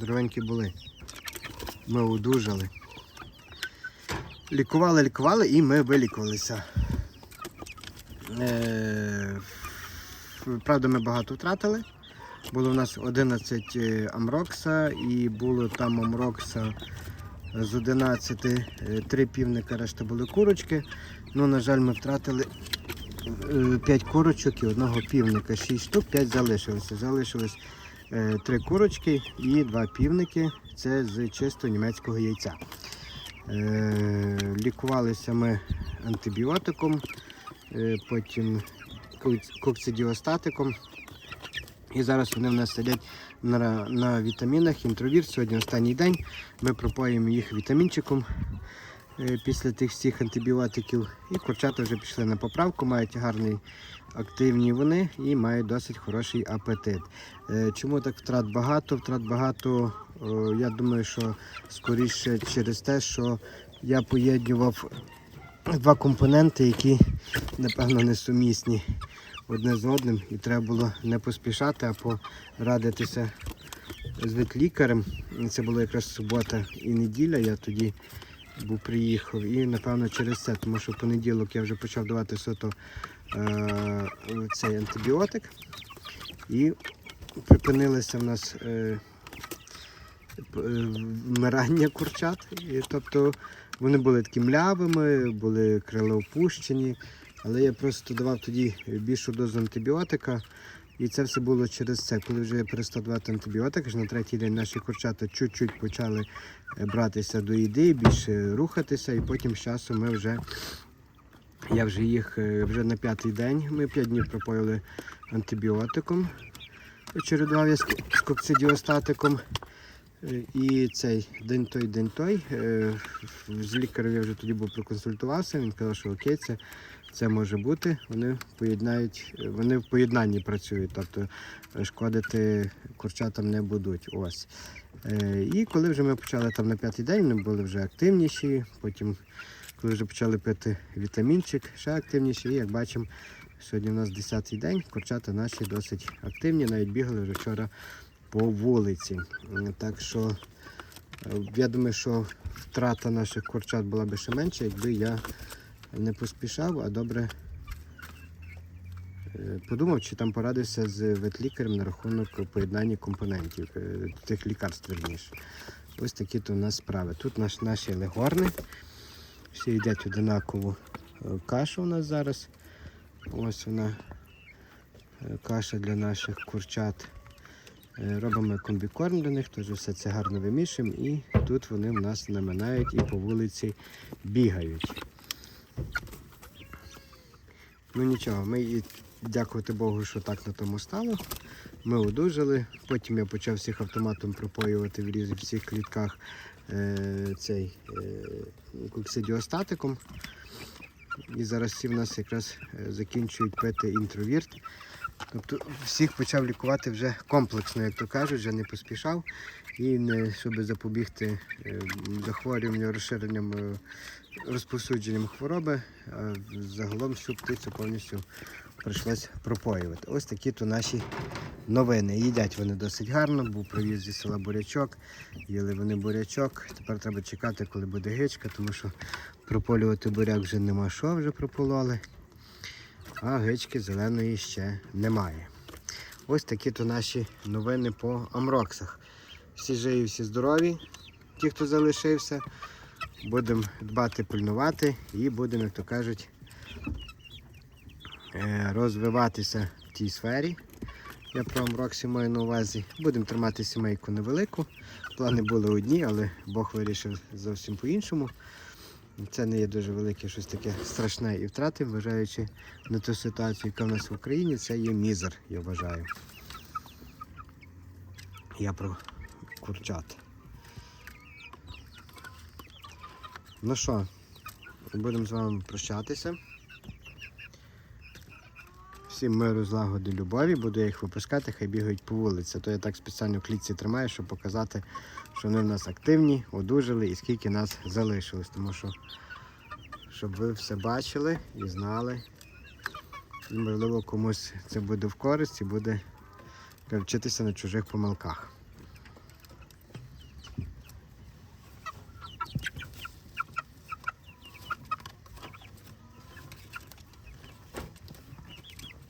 здоровенькі були. Ми одужали. Лікували, лікували і ми вилікувалися. Е, правда, ми багато втратили. Було у нас 11 е, амрокса і було там амрокса з 11 е, три півника, решта були курочки. Ну, на жаль, ми втратили 5 курочок і одного півника. 6 штук, 5 залишилося. Залишилось 3 курочки і 2 півники. Це з чисто німецького яйця. Е, Лікувалися ми антибіотиком, е, потім коксидіостатиком. І зараз вони в нас сидять на, на вітамінах. Інтровір. Сьогодні останній день. Ми пропоїмо їх вітамінчиком е, після тих всіх антибіотиків. І курчата вже пішли на поправку, мають гарний активні вони і мають досить хороший апетит. Е, Чому так втрат багато? Втрат багато, я думаю, що скоріше через те, що я поєднував два компоненти, які, напевно, несумісні одне з одним, і треба було не поспішати, а порадитися з ветлікарем. Це було якраз субота і неділя. Я тоді був приїхав. І напевно через це, тому що в понеділок я вже почав давати суто е, цей антибіотик. І припинилося в нас е, е, вмирання курчат. І, тобто вони були такі млявими, були крила опущені. Але я просто давав тоді більшу дозу антибіотика. І це все було через це. Коли вже я перестав давати антибіотик, аж на третій день наші курчата чуть-чуть почали е, братися до їди, більше рухатися, і потім з часом ми вже. Я вже їх е, вже на п'ятий день. Ми п'ять днів пропоїли антибіотиком. Очередував я з коксидіостатиком. І цей день той, день той. Е, З лікарем я вже тоді був проконсультувався. Він казав, що окей, це, це може бути. Вони поєднають, вони в поєднанні працюють, тобто шкодити курчатам не будуть. Ось. Е, І коли вже ми почали там на п'ятий день, вони були вже активніші. Потім, коли вже почали пити вітамінчик, ще активніші. І як бачимо, сьогодні у нас 10-й день, курчата наші досить активні, навіть бігали вже вчора по вулиці. Так що е, я думаю, що втрата наших курчат була б ще менша, якби я не поспішав, а добре е, подумав, чи там порадився з ветлікарем на рахунок поєднання компонентів, е, тих лікарств верніше. Ось такі то у нас справи. Тут наш, наші легорни. Всі їдять одинакову е, кашу у нас зараз. Ось вона е, каша для наших курчат. Е, Робимо комбікорм для них, теж все це гарно вимішуємо і тут вони в нас наминають і по вулиці бігають. Ну нічого, ми і дякувати Богу, що так на тому стало. Ми одужали. Потім я почав всіх автоматом пропоювати в різних всіх клітках е, цей е, коксидіостатиком. І зараз всі в нас якраз е, закінчують пити інтровірт. Тобто всіх почав лікувати вже комплексно, як то кажуть, вже не поспішав. І не, щоб запобігти е, захворюванню, розширенням, е, розповсюдженням хвороби, загалом всю птицю повністю прийшлось пропоювати. Ось такі то наші новини. Їдять вони досить гарно, був привіз зі села бурячок, їли вони бурячок. Тепер треба чекати, коли буде гичка, тому що прополювати буряк вже нема що, вже пропололи а гички зеленої ще немає. Ось такі то наші новини по Амроксах. Всі живі, всі здорові, ті, хто залишився. Будемо дбати, пильнувати і будемо, як то кажуть, е, розвиватися в тій сфері. Я про Амроксі маю на увазі. Будемо тримати сімейку невелику. Плани були одні, але Бог вирішив зовсім по-іншому. Це не є дуже велике щось таке страшне і втрати, вважаючи на ту ситуацію, яка в нас в Україні, це є мізер, я вважаю. Я про курчат. Ну що, будемо з вами прощатися. Всім миру, злагоди, любові. Буду я їх випускати, хай бігають по вулиці. То я так спеціально клітці тримаю, щоб показати, що вони в нас активні, одужали і скільки нас залишилось. Тому що, щоб ви все бачили і знали. І, можливо, комусь це буде в користь і буде вчитися на чужих помилках.